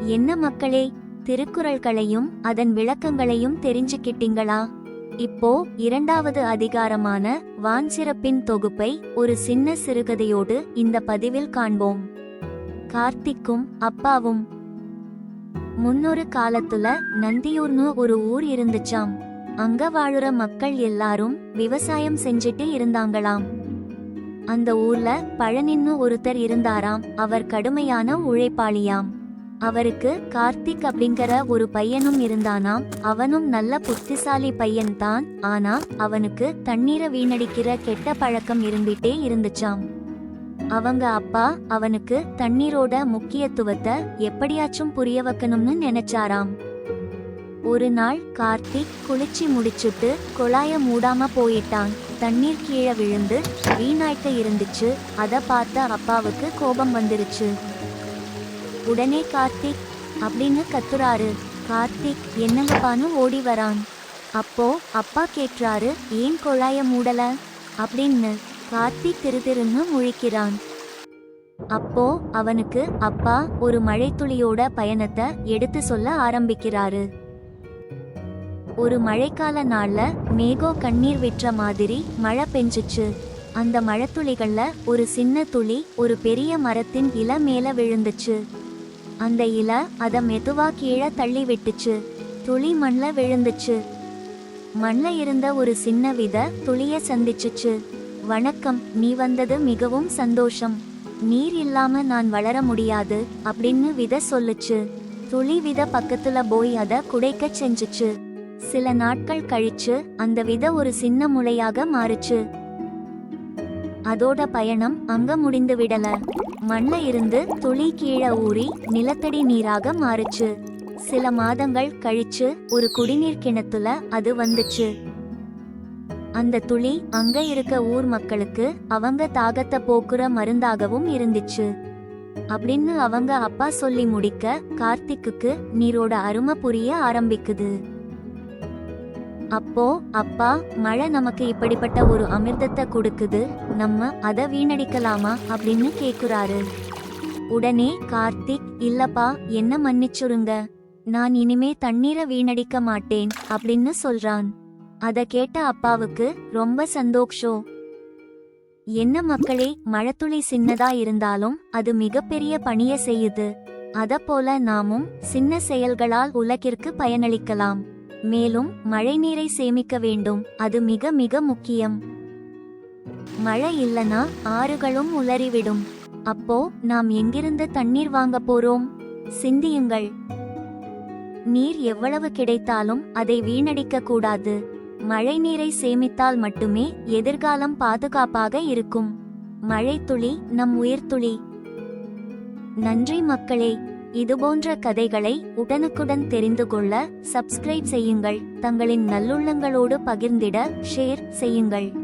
என்ன மக்களே திருக்குறள்களையும் அதன் விளக்கங்களையும் தெரிஞ்சுக்கிட்டீங்களா? இப்போ இரண்டாவது அதிகாரமான வான்சிறப்பின் தொகுப்பை ஒரு சின்ன சிறுகதையோடு இந்த பதிவில் காண்போம். கார்த்திக்கும் அப்பாவும். முன்னொரு காலத்துல நந்தியூர்னு ஒரு ஊர் இருந்துச்சாம். அங்க வாழுற மக்கள் எல்லாரும் விவசாயம் செஞ்சுட்டு இருந்தாங்களாம். அந்த ஊர்ல பழனின்னு ஒருத்தர் இருந்தாராம். அவர் கடுமையான உழைப்பாளியாம். அவருக்கு கார்த்திக் அப்படிங்கிற ஒரு பையனும் இருந்தானாம். அவனும் நல்ல புத்திசாலி பையன்தான். ஆனா அவனுக்கு தண்ணீரை வீணடிக்கிற கெட்ட பழக்கம் இருந்துட்டே இருந்துச்சாம். அவங்க அப்பா அவனுக்கு தண்ணீரோட முக்கியத்துவத்தை எப்படியாச்சும் புரிய வைக்கணும்னு நினைச்சாராம். ஒரு நாள் கார்த்திக் குளிச்சு முடிச்சுட்டு குழாய மூடாம போயிட்டான். தண்ணீர் கீழே விழுந்து வீணாய்க்க இருந்துச்சு. அத பார்த்த அப்பாவுக்கு கோபம் வந்துருச்சு. உடனே கார்த்திக் அப்படின்னு கத்துறாரு. கார்த்திக் என்னங்கப்பான்னு ஓடி வரான். அப்போ அப்பா கேட்றாரு ஏன் குழாய மூடல? அப்படின்னு கார்த்திக் திரு திருன்னு முழிக்கிறான். அப்போ அவனுக்கு அப்பா ஒரு மழைத்துளியோட பயணத்தை எடுத்து சொல்ல ஆரம்பிக்கிறாரு. ஒரு மழைக்கால நாள்ல மேகோ கண்ணீர் விற்ற மாதிரி மழை பெஞ்சிச்சு. அந்த மழைத்துளிகள்ல ஒரு சின்ன துளி ஒரு பெரிய மரத்தின் இல மேல விழுந்துச்சு. அந்த இலை அதை மெதுவா கீழே தள்ளி விட்டுச்சு. துளி மண்ல விழுந்துச்சு. மண்ல இருந்த ஒரு சின்ன வித துளிய சந்திச்சுச்சு. வணக்கம் நீ வந்தது மிகவும் சந்தோஷம். நீர் இல்லாம நான் வளர முடியாது அப்படின்னு வித சொல்லுச்சு. துளி வித பக்கத்துல போய் அத குடைக்க செஞ்சுச்சு. சில நாட்கள் கழிச்சு அந்த வித ஒரு சின்ன முளையாக மாறுச்சு. அதோட பயணம் அங்க முடிந்து விடல. மண்ல இருந்து துளி கீழே ஊறி நிலத்தடி நீராக மாறுச்சு. சில மாதங்கள் கழிச்சு ஒரு குடிநீர் கிணத்துல அது வந்துச்சு. அந்த துளி அங்க இருக்க ஊர் மக்களுக்கு அவங்க தாகத்தை போக்குற மருந்தாகவும் இருந்துச்சு. அப்படின்னு அவங்க அப்பா சொல்லி முடிக்க கார்த்திக்குக்கு நீரோட அருமை புரிய ஆரம்பிக்குது. அப்போ அப்பா மழை நமக்கு இப்படிப்பட்ட ஒரு அமிர்தத்தை கொடுக்குது நம்ம அதை வீணடிக்கலாமா அப்படின்னு கேக்குறாரு. உடனே கார்த்திக் இல்லப்பா என்ன மன்னிச்சுருங்க. நான் இனிமே தண்ணீரை வீணடிக்க மாட்டேன் அப்படின்னு சொல்றான். அத கேட்ட அப்பாவுக்கு ரொம்ப சந்தோஷம் என்ன மக்களே மழைத்துளி சின்னதா இருந்தாலும் அது மிகப்பெரிய பணிய செய்யுது. அத போல நாமும் சின்ன செயல்களால் உலகிற்கு பயனளிக்கலாம். மேலும் மழைநீரை சேமிக்க வேண்டும். அது மிக மிக முக்கியம். மழை இல்லனா ஆறுகளும் உலறிவிடும். அப்போ நாம் எங்கிருந்து தண்ணீர் வாங்க போறோம்? சிந்தியுங்கள். நீர் எவ்வளவு கிடைத்தாலும் அதை வீணடிக்க கூடாது. மழை நீரை சேமித்தால் மட்டுமே எதிர்காலம் பாதுகாப்பாக இருக்கும். மழைத்துளி நம் உயிர்த்துளி. நன்றி மக்களே. இதுபோன்ற கதைகளை உடனுக்குடன் தெரிந்து கொள்ள சப்ஸ்கிரைப் செய்யுங்கள். தங்களின் நல்லுள்ளங்களோடு பகிர்ந்திட ஷேர் செய்யுங்கள்.